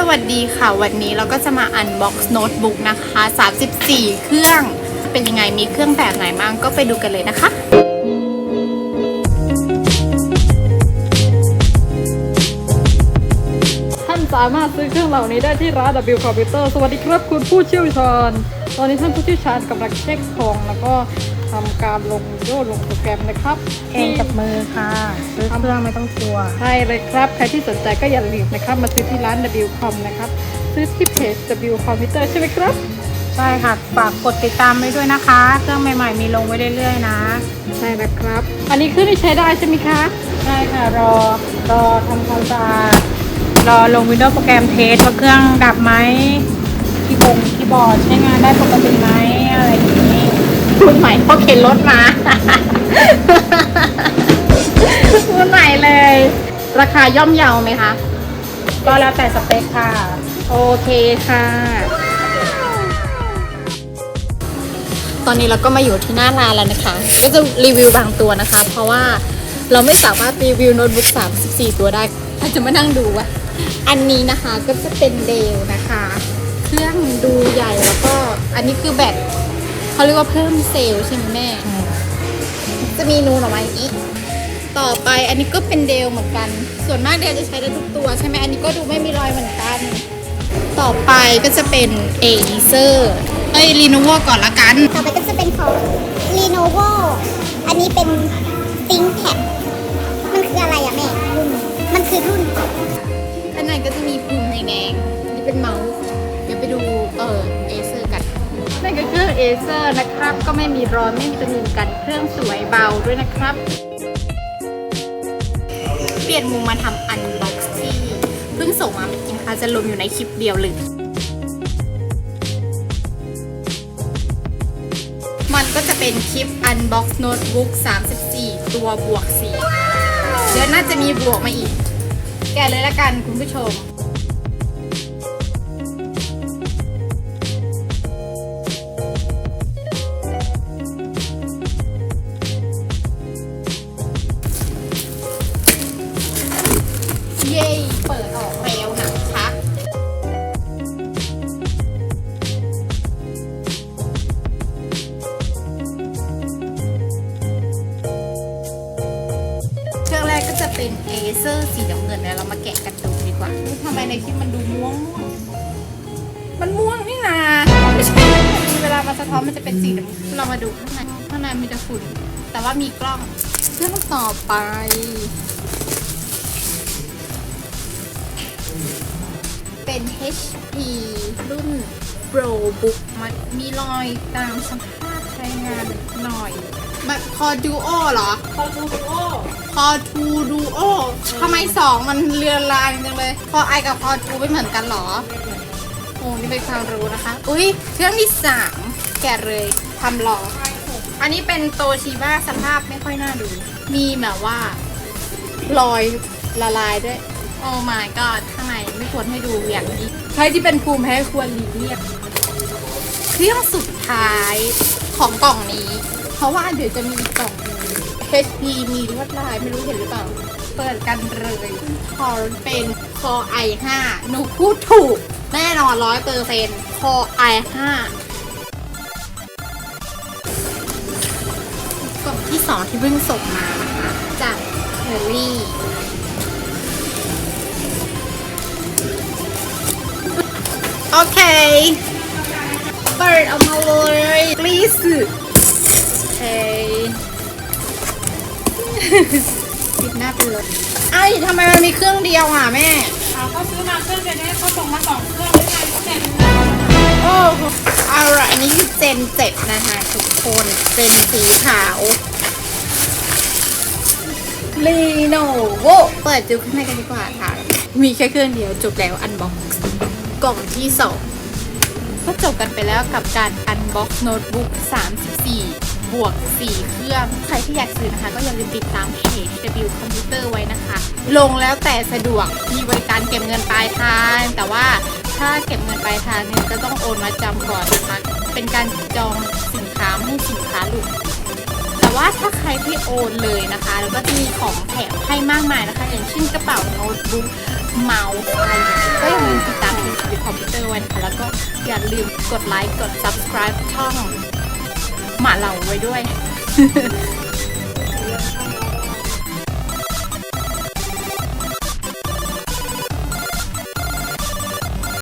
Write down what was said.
สวัสดีค่ะ วันนี้เราก็จะมาอันบ็อกซ์โน้ตบุ๊กนะคะ 34 เครื่อง เป็นยังไงมีเครื่องแบบไหนบ้างก็ไปดูกันเลยนะคะท่านสามารถซื้อเครื่องเหล่านี้ได้ที่ร้าน W Computer สวัสดีครับคุณผู้เชี่ยวชาญ ตอนนี้ท่านผู้เชี่ยวชาญกำลังเช็คของแล้วก็ ทำการลงโยลงโปรแกรมนะครับเองกับมือค่ะซื้อเครื่องไม่ต้องกลัวใช่เลยครับ ใครที่สนใจก็อย่าลืมนะครับ มาซื้อที่ร้าน W Com นะครับ ซื้อที่เพจ W Computer ใช่ไหมครับ ใช่ค่ะ ฝากกดติดตามไว้ด้วยนะคะ เครื่องใหม่ๆมีลงไว้เรื่อยๆนะ ใช่แล้วครับ อันนี้เครื่องที่ใช้ได้ใช่ไหมคะ ใช่ค่ะ รอ รอทำความสะอาด รอลง Windows โปรแกรมเทสว่าเครื่องดับไหมคีย์บงคีย์บอร์ดใช้งานได้ปกติไหมอะไรอย่างนี้ คุณใหม่เขาะเข็นรถมาคุณใหม่เลย ราคาย่อมเยาไหมคะ ก็แล้วแต่สเปคค่ะ โอเคค่ะ ตอนนี้เราก็มาอยู่ที่หน้าร้านแล้วนะคะ ก็จะรีวิวบางตัวนะคะ เพราะว่าเราไม่สามารถรีวิวโน้ตบุ๊ก34 ตัวได้อาจจะมานั่งดูอะอันนี้นะคะก็จะเป็นเดลนะคะ เครื่องดูใหญ่แล้วก็อันนี้คือแบต เขาเรียกว่าเพิ่มเซลล์ใช่ไหมแม่ จะมีนูนออกมาอย่างนี้ ต่อไปอันนี้ก็เป็นเดลเหมือนกัน ส่วนมากเดลจะใช้ได้ทุกตัวใช่ไหมอันนี้ก็ดูไม่มีรอยเหมือนกัน ต่อไปก็จะเป็น a อเซอร์เอ้ยรีโนโวก่อนละกัน ต่อไปก็จะเป็นของ Lenovo อันนี้เป็น ThinkPad มันคืออะไรอะแม่รุ่นมันคือรุ่นข้างในก็จะมีปุ่มแดงๆนี่เป็นเมาส์ เดี๋ยวไปดูเออเอเซอร์กันนั่นก็คือ เอเซอร์นะครับ ก็ไม่มีรอยไม่มีตะมินกันเครื่องสวยเบาด้วยนะครับ เปลี่ยนมุมมาทำอันบ็อกซ์ที่เพิ่งส่งมาเมื่อกี้นะคะจะลงอยู่ในคลิปเดียวเลย มันก็จะเป็นคลิป Unbox Notebook 34 ตัวบวก4เดี๋ยวน่าจะมีบวกมาอีก แกเลยละกันคุณผู้ชม เย้เปิดออกแล้วนะคะเครื่องแรกก็จะเป็นเอเซอร์สีน้ำเงินแล้วเรามาแกะกันดูดีกว่าทำไมในคลิปมันดูม่วงม่วงมันม่วงนี่นาไม่ใช่เวลามาสะท้อนมันจะเป็นสีน้ำเรามาดูข้างในข้างในมีแต่ฝุ่นแต่ว่ามีกล้องเครื่องต่อไป เป็น HP รุ่น ProBook มันมีรอยตามสภาพใช้งานหน่อยมันคอดูโอเหรอ คอทูโอคอทูดูโอทำไมสองมันเรือนรางจังเลยคอไอกับคอทูไม่เหมือนกันเหรอ โอ้นี่เป็นความรู้นะคะ อุ้ยเครื่องที่สามแกะเลยทำรอ อันนี้เป็นโตชิบ้าสภาพไม่ค่อยน่าดู มีแบบว่า รอยละลายด้วยโอ้ my god ข้างในไม่ควรให้ดูอย่างนี้ใครที่เป็นภูมิแพ้ควรหลีกเลี่ยงเครื่องสุดท้ายของกล่องนี้ เพราะว่าเดี๋ยวจะมีกล่อง HP มีลวดลายไม่รู้เห็นหรือเปล่า เปิดกันเลยคอเป็นคอ i5 หนูพูดถูก แน่นอนร้อยเปอร์เซ็นต์คอ i5 กล่องที่สองที่เพิ่งส่งมาจากเฮอรี่ โอเค เปิดออกมาเลย please โอเคปิดหน้าไปเลยไอ้ทำไมมันมีเครื่องเดียวอะแม่เอาเขาซื้อมาเครื่องเดียวนี้เขาส่งมาสองเครื่องด้วยกันเสร็จโอ้เอาละอันนี้คือเจนเจ็ดนะคะทุกคนเป็นสีขาวลีโนโวเปิดดูข้างในกันดีกว่าค่ะ มีแค่เครื่องเดียวจบแล้วอันบ็อกซ์ กล่องที่สองก็จบกันไปแล้วกับการอันบ็อกโน้ตบุ๊ก34 บวก 4 เครื่อง ใครที่อยากซื้อนะคะ ก็อย่าลืมติดตามเพจ W Computer ไว้นะคะ ลงแล้วแต่สะดวก มีบริการเก็บเงินปลายทาง แต่ว่าถ้าเก็บเงินปลายทางเนี่ยจะต้องโอนมาจำก่อนนะคะ เป็นการจองสินค้าไม่ให้สินค้าหลุดแต่ว่าถ้าใครที่โอนเลยนะคะ แล้วก็จะมีของแถมให้มากมายนะคะ อย่างเช่นกระเป๋าโน้ตบุ๊กเมาส์อะไรอย่างเงี้ยก็อย่าลืมติดตาม คอมพิวเตอร์ไว้นะคะแล้วก็อย่าลืมกดไลค์กด subscribe ช่องหมาเหล่าไว้ด้วย